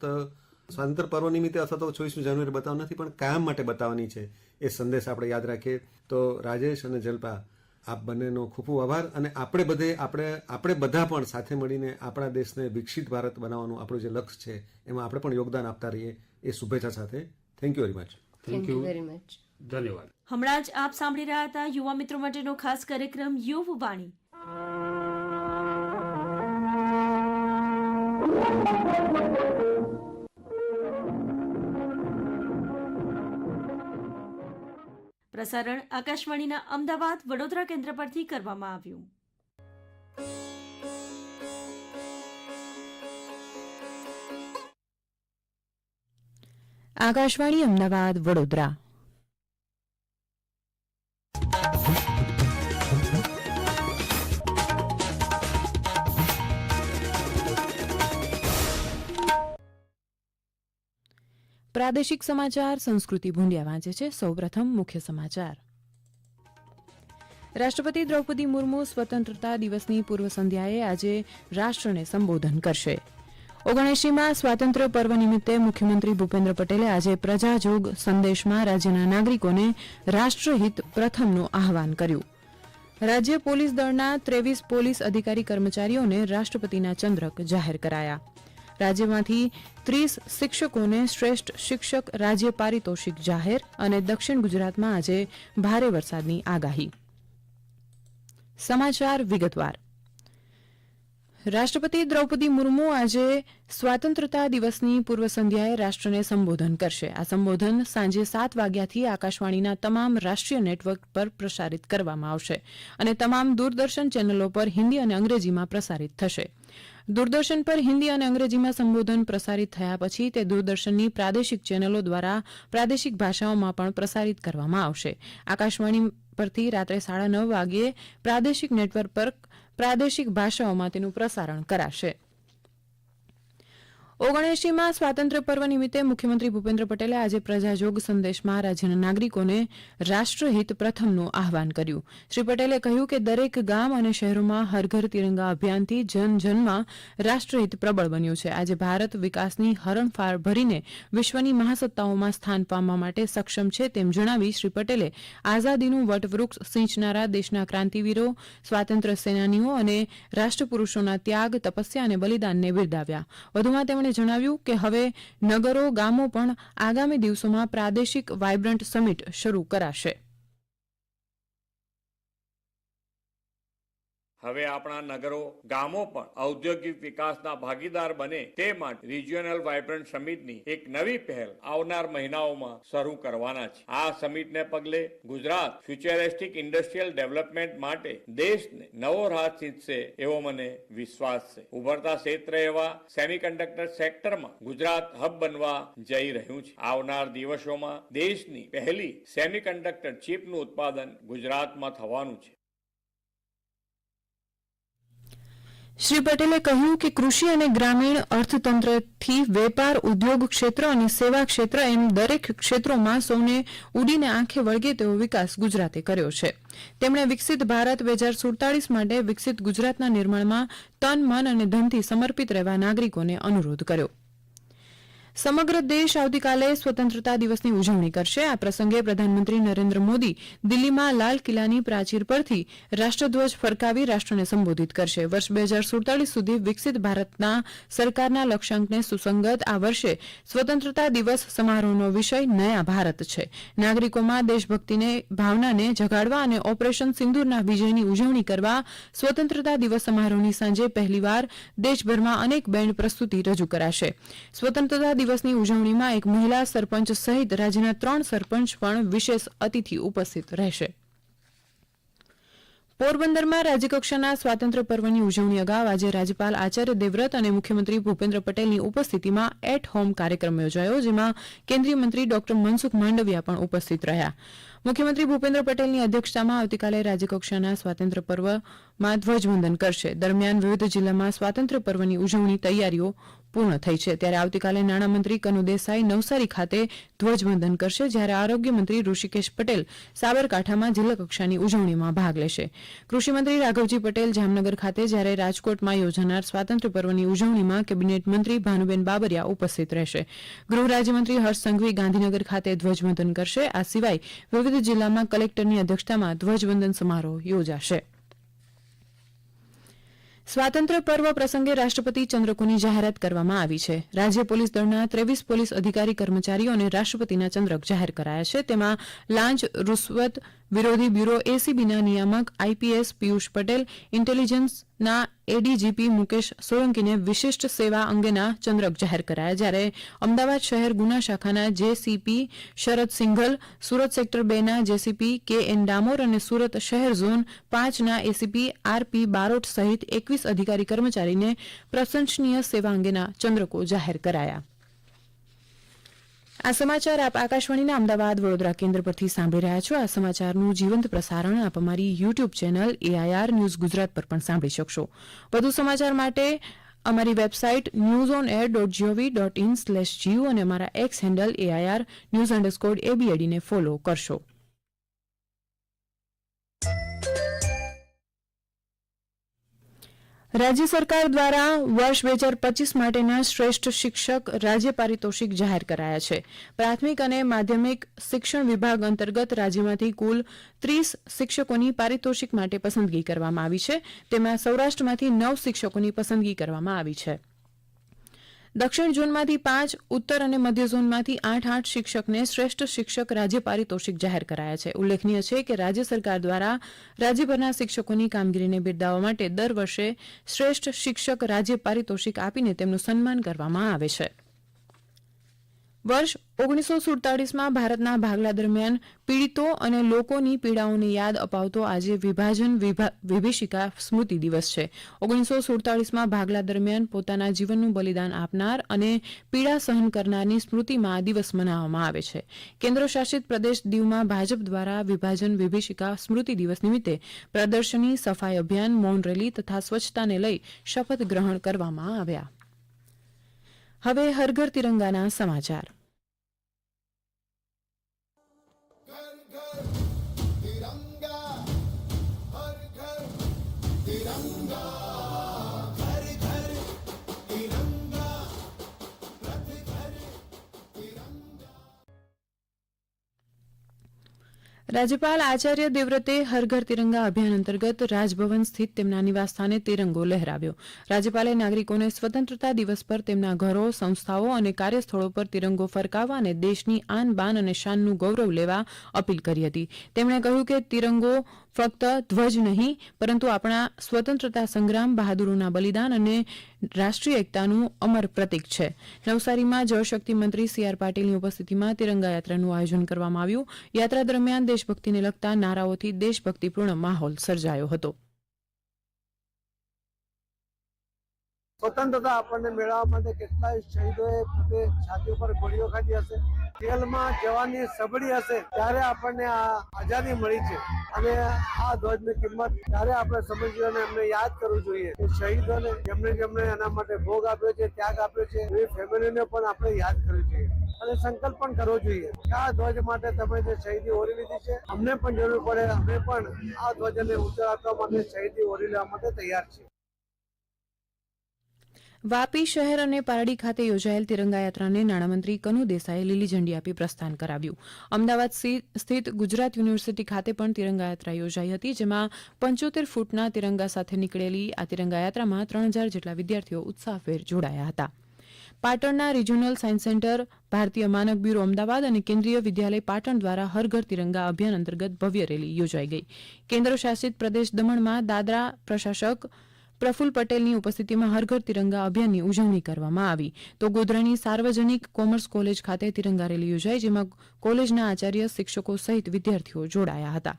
ફક્ત સ્વાતંત્ર પર્વ નિમિત્તે અથવા તો છવ્વીસમી જાન્યુઆરી બતાવવા નથી પણ કાયમ માટે બતાવવાની છે એ સંદેશ આપણે યાદ રાખીએ. તો રાજેશ અને જલ્પા આપ બંનેનો ખૂબ ખૂબ આભાર અને આપણે બધે આપણે આપણે બધા પણ સાથે મળીને આપણા દેશને વિકસિત ભારત બનાવવાનું આપણું જે લક્ષ્ય છે એમાં આપણે પણ યોગદાન આપતા રહીએ એ શુભેચ્છા સાથે. Thank you very much thank you very much ધન્યવાદ. હમણાં જ આપ સાંભળી રહ્યા હતા યુવા મિત્રો માટેનો ખાસ કાર્યક્રમ યુવ વાણી. પ્રસારણ આકાશવાણીના અમદાવાદ વડોદરા કેન્દ્ર પરથી કરવામાં આવ્યું. આકાશવાણી અમદાવાદ વડોદરા પ્રાદેશિક સમાચાર, સંસ્કૃતિ ભૂંડિયા વાંચે છે સૌપ્રથમ મુખ્ય સમાચાર. રાષ્ટ્રપતિ દ્રૌપદી મુર્મુ સ્વતંત્રતા દિવસની પૂર્વ સંધ્યાએ આજે રાષ્ટ્રને સંબોધન કરશે. ઓગણએંશીમાં સ્વાતંત્ર્ય પર્વ નિમિત્તે મુખ્યમંત્રી ભૂપેન્દ્ર પટેલે આજે પ્રજાજોગ સંદેશમાં રાજ્યના નાગરિકોને રાષ્ટ્રહિત પ્રથમનું આહવાન કર્યું. રાજ્ય પોલીસ દળના ત્રેવીસ પોલીસ અધિકારી કર્મચારીઓને રાષ્ટ્રપતિના ચંદ્રક જાહેર કરાયા. રાજ્યમાંથી ત્રીસ શિક્ષકોને શ્રેષ્ઠ શિક્ષક રાજ્ય પારિતોષિક જાહેર અને દક્ષિણ ગુજરાતમાં આજે ભારે વરસાદની આગાહી. સમાચાર વિગતવાર. રાષ્ટ્રપતિ દ્રૌપદી મુર્મુ આજે સ્વાતંત્રતા દિવસની પૂર્વ સંધ્યાએ રાષ્ટ્રને સંબોધન કરશે. આ સંબોધન સાંજે સાત વાગ્યાથી આકાશવાણીના તમામ રાષ્ટ્રીય નેટવર્ક પર પ્રસારિત કરવામાં આવશે અને તમામ દૂરદર્શન ચેનલો પર હિન્દી અને અંગ્રેજીમાં પ્રસારિત થશે. દૂરદર્શન પર હિન્દી અને અંગ્રેજીમાં સંબોધન પ્રસારિત થયા પછી તે દૂરદર્શનની પ્રાદેશિક ચેનલો દ્વારા પ્રાદેશિક ભાષાઓમાં પણ પ્રસારિત કરવામાં આવશે. આકાશવાણી પરથી રાત્રે સાડા નવ વાગ્યે પ્રાદેશિક નેટવર્ક પર પ્રાદેશિક ભાષાઓમાં તેનું પ્રસારણ કરાશે. ઓગણએંશીમાં સ્વાતંત્ર્ય પર્વ નિમિત્તે મુખ્યમંત્રી ભૂપેન્દ્ર પટેલે આજે પ્રજાજોગ સંદેશમાં રાજ્યના નાગરિકોને રાષ્ટ્રહિત પ્રથમનું આહવાન કર્યું. શ્રી પટેલે કહ્યું કે દરેક ગામ અને શહેરોમાં હર તિરંગા અભિયાનથી જન રાષ્ટ્રહિત પ્રબળ બન્યું છે. આજે ભારત વિકાસની હરણફાળ ભરીને વિશ્વની મહાસત્તાઓમાં સ્થાન પામવા માટે સક્ષમ છે તેમ જણાવી શ્રી પટેલે આઝાદીનું વટવૃક્ષ સિંચનારા દેશના ક્રાંતિવીરો, સ્વાતંત્ર્ય સેનાનીઓ અને રાષ્ટ્રપુરુષોના ત્યાગ, તપસ્યા અને બલિદાનને બિરદાવ્યા. વધુમાં તેમણે જણાવ્યું કે હવે નગરો ગામો પણ આગામી દિવસોમાં પ્રાદેશિક વાયબ્રન્ટ સમિટ શરૂ કરાશે. હવે આપણા નગરો, ગામો પણ ઔદ્યોગિક વિકાસના ભાગીદાર બને તે માટે રિજિયોનલ વાઇબ્રન્ટ સમિટની એક નવી પહેલ આવનાર મહિનાઓમાં શરૂ કરવાના છે. આ સમિટને પગલે ગુજરાત ફ્યુચરિસ્ટિક ઇન્ડસ્ટ્રીયલ ડેવલપમેન્ટ માટે દેશને નવો રાહ ચીંધશે એવો મને વિશ્વાસ છે. ઉભરતા ક્ષેત્ર એવા સેમિકન્ડક્ટર સેક્ટરમાં ગુજરાત હબ બનવા જઈ રહ્યું છે. આવનાર દિવસોમાં દેશની પહેલી સેમિકન્ડક્ટર ચીપનું ઉત્પાદન ગુજરાતમાં થવાનું છે. શ્રી પટેલે કહ્યું કે કૃષિ અને ગ્રામીણ અર્થતંત્રથી વેપાર, ઉદ્યોગ ક્ષેત્ર અને સેવા ક્ષેત્ર એમ દરેક ક્ષેત્રોમાં સૌને ઉડીને આંખે વળગે તેવો વિકાસ ગુજરાતે કર્યો છે. તેમણે વિકસિત ભારત બે હજાર સુડતાલીસ માટે વિકસિત ગુજરાતના નિર્માણમાં તન, મન અને ધનથી સમર્પિત રહેવા નાગરિકોને અનુરોધ કર્યો. સમગ્ર દેશ આવતીકાલે સ્વતંત્રતા દિવસની ઉજવણી કરશે. આ પ્રસંગે પ્રધાનમંત્રી નરેન્દ્ર મોદી દિલ્હીમાં લાલ કિલ્લાની પ્રાચીર પરથી રાષ્ટ્રધ્વજ ફરકાવી રાષ્ટ્રને સંબોધિત કરશે. વર્ષ બે સુધી વિકસિત ભારતના સરકારના લક્ષ્યાંકને સુસંગત આ વર્ષે સ્વતંત્રતા દિવસ સમારોહનો વિષય નયા ભારત છે. નાગરિકોમાં દેશભક્તિને, ભાવનાને જગાડવા અને ઓપરેશન સિંદૂરના વિજયની ઉજવણી કરવા સ્વતંત્રતા દિવસ સમારોહની સાંજે પહેલીવાર દેશભરમાં અનેક બેન્ડ પ્રસ્તુતિ રજૂ કરાશે. સ્વતંત્રતા દિવસની ઉજવણીમાં એક મહિલા સરપંચ સહિત રાજ્યના ત્રણ સરપંચ પણ વિશેષ અતિથિ ઉપસ્થિત રહેશે. પોરબંદરમાં રાજ્યકક્ષાના સ્વાતંત્ર્ય પર્વની ઉજવણી અગાઉ આજે રાજ્યપાલ આચાર્ય દેવવ્રત અને મુખ્યમંત્રી ભૂપેન્દ્ર પટેલની ઉપસ્થિતિમાં એટ હોમ કાર્યક્રમ યોજાયો, જેમાં કેન્દ્રીય મંત્રી ડોક્ટર મનસુખ માંડવિયા પણ ઉપસ્થિત રહ્યા. મુખ્યમંત્રી ભૂપેન્દ્ર પટેલની અધ્યક્ષતામાં આવતીકાલે રાજ્યકક્ષાના સ્વાતંત્ર્ય પર્વમાં ધ્વજવંદન કરશે. દરમિયાન વિવિધ જિલ્લામાં સ્વાતંત્ર્ય પર્વની ઉજવણી તૈયારીઓ પૂર્ણ થઈ છે. ત્યારે આવતીકાલે નાણામંત્રી કનુ દેસાઈ નવસારી ખાતે ધ્વજવંદન કરશે, જ્યારે આરોગ્ય મંત્રી ઋષિકેશ પટેલ સાબરકાંઠામાં જિલ્લા કક્ષાની ઉજવણીમાં ભાગ લેશે. કૃષિમંત્રી રાઘવજી પટેલ જામનગર ખાતે જ્યારે રાજકોટમાં યોજાનાર સ્વાતંત્ર્ય પર્વની ઉજવણીમાં કેબિનેટ મંત્રી ભાનુબેન બાબરિયા ઉપસ્થિત રહેશે. ગૃહ રાજ્યમંત્રી હર્ષ સંઘવી ગાંધીનગર ખાતે ધ્વજવંદન કરશે. આ સિવાય વિવિધ જિલ્લામાં કલેક્ટરની અધ્યક્ષતામાં ધ્વજવંદન સમારોહ યોજાશે. સ્વાતંત્ર્ય પર્વ પ્રસંગે રાષ્ટ્રપતિ ચંદ્રકોની જાહેરાત કરવામાં આવી છે. રાજ્ય પોલીસ દળના ત્રેવીસ પોલીસ અધિકારી કર્મચારીઓને રાષ્ટ્રપતિના ચંદ્રક જાહેર કરાયા છે. તેમાં લાંચ, રૂશ્વત વિરોધી બ્યુરો એસીબીના નિયામક આઈપીએસ પિયુષ પટેલ ઇન્ટેલિજન્સના એડીજીપી મુકેશ સોલંકીને વિશિષ્ટ સેવા અંગેના ચંદ્રક જાહેર કરાયા. જ્યારે અમદાવાદ શહેર ગુના શાખાના જેસીપી શરદ સિંઘલ, સુરત સેક્ટર બેના જેસીપી કે એન ડામોર અને સુરત શહેર ઝોન પાંચના એસીપી આરપી બારોટ સહિત એકવીસ અધિકારી કર્મચારીને પ્રશંસનીય સેવા અંગેના ચંદ્રકો જાહેર કરાયા. આ સમાચાર આપ આકાશવાણીના અમદાવાદ વડોદરા કેન્દ્ર પરથી સાંભળી રહ્યા છો. આ સમાચારનું જીવંત પ્રસારણ આપ અમારી YouTube channel AIR news Gujarat પર પણ સાંભળી શકશો. વધુ સમાચાર માટે અમારી website news on air dot GOV dot in slash GO અને અમારા X handle AIR news underscore એબીએડીને follow કરશો. રાજ્ય સરકાર દ્વારા વર્ષ બે હજાર પચીસ માટેના શ્રેષ્ઠ શિક્ષક રાજ્ય પારિતોષિક જાહેર કરાયા છે. પ્રાથમિક અને માધ્યમિક શિક્ષણ વિભાગ અંતર્ગત રાજ્યમાંથી કુલ ત્રીસ શિક્ષકોની પારિતોષિક માટે પસંદગી કરવામાં આવી છે. તેમાં સૌરાષ્ટ્રમાંથી નવ શિક્ષકોની પસંદગી કરવામાં આવી છે. દક્ષિણ ઝોનમાંથી પાંચ, ઉત્તર અને મધ્ય ઝોનમાંથી આઠ આઠ શિક્ષકને શ્રેષ્ઠ શિક્ષક રાજ્ય પારિતોષિક જાહેર કરાયા છે. ઉલ્લેખનીય છે કે રાજ્ય સરકાર દ્વારા રાજ્યભરના શિક્ષકોની કામગીરીને બિરદાવવા માટે દર વર્ષે શ્રેષ્ઠ શિક્ષક રાજ્ય પારિતોષિક આપીને તેમનું સન્માન કરવામાં આવે છે. વર્ષ ઓગણીસો સુડતાલીસમાં ભારતના ભાગલા દરમિયાન પીડિતો અને લોકોની પીડાઓને યાદ અપાવતો આજે વિભાજન વિભા- વિભીષિકા સ્મૃતિ દિવસ છે. ઓગણીસો સુડતાલીસમાં ભાગલા દરમિયાન પોતાના જીવનનું બલિદાન આપનાર અને પીડા સહન કરનારની સ્મૃતિમાં આ દિવસ મનાવવામાં આવે છે. કેન્દ્ર શાસિત પ્રદેશ દીવમાં ભાજપ દ્વારા વિભાજન વિભીષિકા સ્મૃતિ દિવસ નિમિત્તે પ્રદર્શની સફાઈ અભિયાન, મૌન રેલી તથા સ્વચ્છતાને લઈ શપથ ગ્રહણ કરવામાં આવ્યા. હવે હરઘર તિરંગાના સમાચાર. રાજ્યપાલ આચાર્ય દેવવ્રતે હર તિરંગા અભિયાન અંતર્ગત રાજભવન સ્થિત તેમના નિવાસસ્થાને તિરંગો લહેરાવ્યો. રાજ્યપાલે નાગરિકોને સ્વતંત્રતા દિવસ પર તેમના ઘરો, સંસ્થાઓ અને કાર્યસ્થળો પર તિરંગો ફરકાવવા અને દેશની આન બાન અને શાનનું ગૌરવ લેવા અપીલ કરી હતી. તેમણે કહ્યું કે તિરંગો ફક્ત ધ્વજ નહીં, પરંતુ આપણા સ્વતંત્રતા સંગ્રામ, બહાદુરોના બલિદાન અને રાષ્ટ્રીય એકતાનું અમર પ્રતીક છે. નવસારીમાં જળશક્તિ મંત્રી સી આર પાટીલની ઉપસ્થિતિમાં તિરંગા યાત્રાનું આયોજન કરવામાં આવ્યું. યાત્રા દરમિયાન દેશભક્તિને લગતા નારાઓથી દેશભક્તિપૂર્ણ માહોલ સર્જાયો હતો. સ્વતંત્રતા આપણને મેળવવા માટે કેટલાય શહીદોએ પોતે છાતી ઉપર ગોળીઓ ખાધી હશે. જેલમાં જવાની સબળી હશે ત્યારે આપણને આ આઝાદી મળી છે. અને આ ધ્વજની કિંમત ત્યારે આપણે સમજવી અને એમને યાદ કરવું જોઈએ કે શહીદોને જેમને જેમને એના માટે ભોગ આપ્યો છે, ત્યાગ આપ્યો છે, એવી ફેમિલીને પણ આપણે યાદ કરવી જોઈએ. અને સંકલ્પ પણ કરવો જોઈએ કે આ ધ્વજ માટે તમે જે શહીદી ઓરી લીધી છે, અમને પણ જરૂર પડે, અમે પણ આ ધ્વજને ઉત્તર આપવા માટે શહીદી ઓરી લેવા માટે તૈયાર છીએ. વાપી શહેર અને પારડી ખાતે યોજાયેલ તિરંગા યાત્રાને નાણામંત્રી કનુ દેસાઈએ લીલી ઝંડી આપી પ્રસ્થાન કરાવ્યું. અમદાવાદ સ્થિત ગુજરાત યુનિવર્સિટી ખાતે પણ તિરંગા યાત્રા યોજાઈ હતી, જેમાં પંચોતેર ફૂટના તિરંગા સાથે નીકળેલી આ તિરંગા યાત્રામાં ત્રણ હજાર જેટલા વિદ્યાર્થીઓ ઉત્સાહભેર જોડાયા હતા. પાટણના રિજિયોનલ સાયન્સ સેન્ટર, ભારતીય માનક બ્યુરો અમદાવાદ અને કેન્દ્રીય વિદ્યાલય પાટણ દ્વારા હર ઘર તિરંગા અભિયાન અંતર્ગત ભવ્ય રેલી યોજાઈ ગઈ. કેન્દ્ર શાસિત પ્રદેશ દમણમાં દાદરા પ્રશાસક પ્રફુલ્લ પટેલની ઉપસ્થિતિમાં હર ઘર તિરંગા અભિયાનની ઉજવણી કરવામાં આવી. તો ગોધરાની સાર્વજનિક કોમર્સ કોલેજ ખાતે તિરંગા રેલી યોજાઈ, જેમાં કોલેજના આચાર્ય, શિક્ષકો સહિત વિદ્યાર્થીઓ જોડાયા હતા.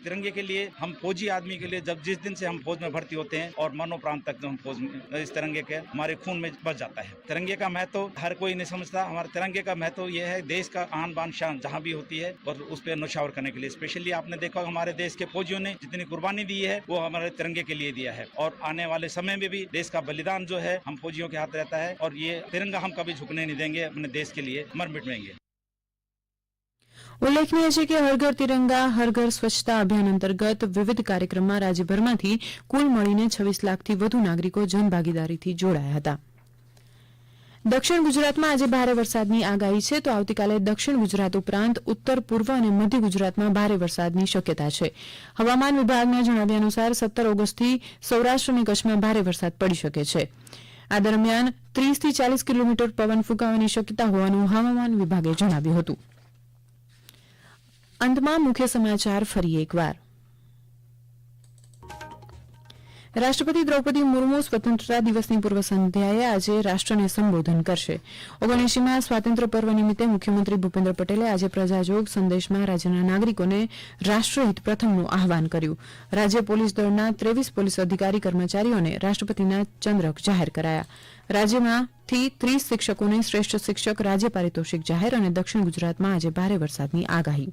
तिरंगे के लिए, हम फौजी आदमी के लिए जब जिस दिन से हम फौज में भर्ती होते हैं और मनो प्रांत तक हम फौज में, इस तिरंगे के हमारे खून में बच जाता है। तिरंगे का महत्व तो हर कोई नहीं समझता। हमारे तिरंगे का महत्व तो ये है, देश का आन बान शान जहाँ भी होती है और उस पर नौशावर करने के लिए। स्पेशली आपने देखा हमारे देश के फौजियों ने जितनी कुर्बानी दी है, वो हमारे तिरंगे के लिए दिया है। और आने वाले समय में भी देश का बलिदान जो है, हम फौजियों के हाथ रहता है और ये तिरंगा हम कभी झुकने नहीं देंगे, अपने देश के लिए मर मिटवेंगे ઉલ્લેખનીય છે કે હર ઘર તિરંગા, હર ઘર સ્વચ્છતા અભિયાન અંતર્ગત વિવિધ કાર્યક્રમમાં રાજ્યભરમાંથી કુલ મળીને છવ્વીસ લાખથી વધુ નાગરિકો જનભાગીદારીથી જોડાયા હતા. દક્ષિણ ગુજરાતમાં આજે ભારે વરસાદની આગાહી છે તો આવતીકાલે દક્ષિણ ગુજરાત ઉપરાંત ઉત્તર, પૂર્વ અને મધ્ય ગુજરાતમાં ભારે વરસાદની શક્યતા છે. હવામાન વિભાગના જણાવ્યા અનુસાર સત્તર ઓગસ્ટથી સૌરાષ્ટ્ર અને કચ્છમાં ભારે વરસાદ પડી શકે છે. આ દરમિયાન ત્રીસથી ચાલીસ કિલોમીટર પવન ફૂંકાવાની શક્યતા હોવાનું હવામાન વિભાગે જણાવ્યું હતું. અંતમાં મુખ્ય સમાચાર ફરી એકવાર. રાષ્ટ્રપતિ દ્રૌપદી મુર્મુ સ્વતંત્રતા દિવસની પૂર્વ સંધ્યાએ આજે રાષ્ટ્રને સંબોધન કરશે. ઓગણએંશીમાં સ્વાતંત્ર્ય પર્વ નિમિત્તે મુખ્યમંત્રી ભૂપેન્દ્ર પટેલે આજે પ્રજાજોગ સંદેશમાં રાજ્યના નાગરિકોને રાષ્ટ્રહિત પ્રથમનું આહવાન કર્યું. રાજ્ય પોલીસ દળના ત્રેવીસ પોલીસ અધિકારી કર્મચારીઓને રાષ્ટ્રપતિના ચંદ્રક જાહેર કરાયા. રાજ્યમાંથી ત્રીસ શિક્ષકોને શ્રેષ્ઠ શિક્ષક, રાજ્ય પારિતોષિક જાહેર અને દક્ષિણ ગુજરાતમાં આજે ભારે વરસાદની આગાહી.